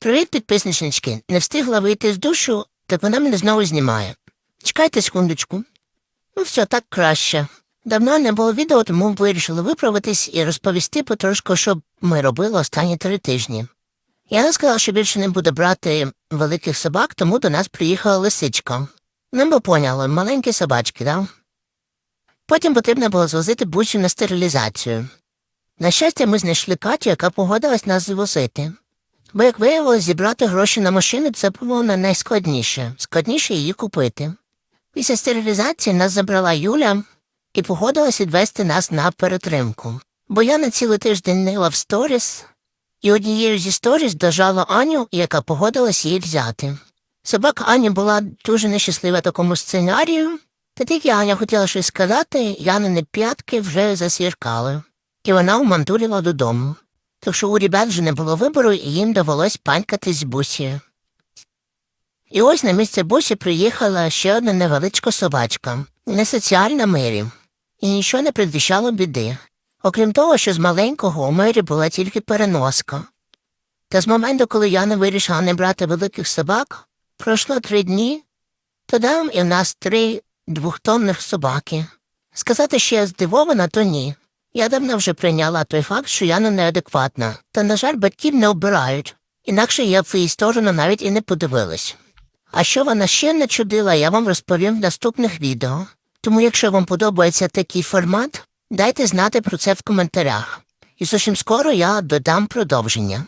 Привіт, підписничнички. Не встигла вийти з душу, так вона мене знову знімає. Чекайте секундочку. Ну, все так краще. Давно не було відео, тому вирішили виправитись і розповісти потрошку, що ми робили останні три тижні. Я сказала, що більше не буду брати великих собак, тому до нас приїхала лисичка. Ну, бо поняли, маленькі собачки, да? Потім потрібно було звозити бучу на стерилізацію. На щастя, ми знайшли Катю, яка погодилась нас звозити. Бо, як виявилось, зібрати гроші на машину це було найскладніше. Складніше її купити. Після стерилізації нас забрала Юля і погодилась відвести нас на перетримку. Бо я на цілий тиждень нила в сторіс, і однією зі сторіс дожала Аню, яка погодилась її взяти. Собака Ані була дуже нещаслива такому сценарію, та тільки Аня хотіла щось сказати, Янини п'ятки вже засвіркали, і вона умандурила додому. Так що у ребят вже не було вибору, і їм довелось панькати з бусі. І ось на місце бусі приїхала ще одна невеличка собачка, не соціальна Мері, і нічого не предвіщало біди. Окрім того, що з маленького у Мері була тільки переноска. Та з моменту, коли я не вирішила не брати великих собак, пройшло три дні, то дам і в нас три двохтонних собаки. Сказати, що я здивована, то ні. Я давно вже прийняла той факт, що я не неадекватна, та, на жаль, батьків не обирають, інакше я в її сторону навіть і не подивилась. А що вона ще не чудила, я вам розповім в наступних відео. Тому, якщо вам подобається такий формат, дайте знати про це в коментарях. І зовсім скоро я додам продовження.